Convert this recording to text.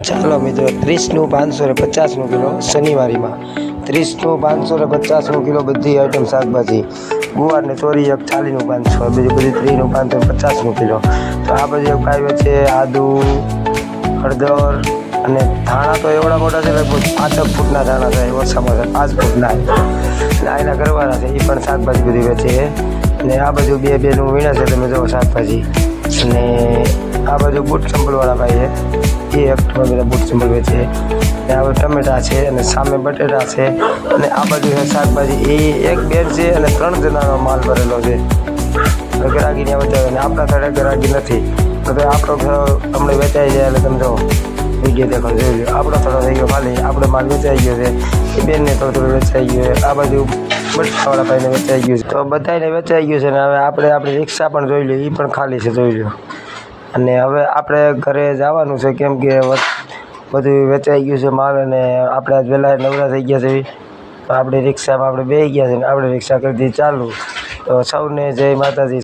ચાલો મિત્રો, ત્રીસનું પાંચસો ને પચાસનું કિલો શનિવારીમાં. ત્રીસનું પાંચસો ને પચાસનું કિલો બધી આઈટમ શાકભાજી. ગુવારને ચોરી એક ચાલીસનું પાંચસો બીજું બધી ત્રીસનું પાંચસો પચાસનું કિલો. તો આ બધી એક આવ્યો છે, આદુ, હળદર અને ધાણા તો એવડા મોટા છે, લગભગ પાંચ ફૂટના ધાણા છે ઓછામાં ઓછા પાંચ ફૂટના. અને કરવાના છે, એ પણ શાકભાજી બધી વેચે અને આ બાજુ બે બેનું વીણા છે, તમે જુઓ શાકભાજી. અને આ બાજુ બૂટ ચંપલવાળા ભાઈ છે એ એક બધા બૂટ ચંપલ વેચે અને આ ટમેટા છે અને સામે બટેટા છે અને આ બાજુ છે શાકભાજી. એ એક બેડ છે અને ત્રણ જણાનો માલ ભરેલો છે. ગ્રાહકી ને બતાવે અને આપણા સાઈડે ગ્રાહકી નથી, તો ભાઈ આપણો હમણાં વેચાઈ જાય એટલે તમે જો વીડિયો દેખો, જોઈ લો આપણો થોડો થઈ ગયો ખાલી. આપણો માલ વેચાઈ ગયો છે. એ બેનને થોડો થોડો વેચાઈ ગયો છે. આ બાજુ બટાવાળા ભાઈને વેચાઈ ગયું છે. તો બધાને વેચાઈ ગયું છે ને હવે આપણે આપણી રિક્ષા પણ જોઈ લો એ પણ ખાલી છે, જોઈ લો અને હવે આપણે ઘરે જવાનું છે, કેમ કે બધું વેચાઈ ગયું છે માલ અને આપણે આજ વહેલા નવરા થઈ ગયા છે. તો આપણી રિક્ષામાં આપણે બેસી ગયા છે ને આપણે રિક્ષા કરી દીધી ચાલુ. તો સૌને જય માતાજી.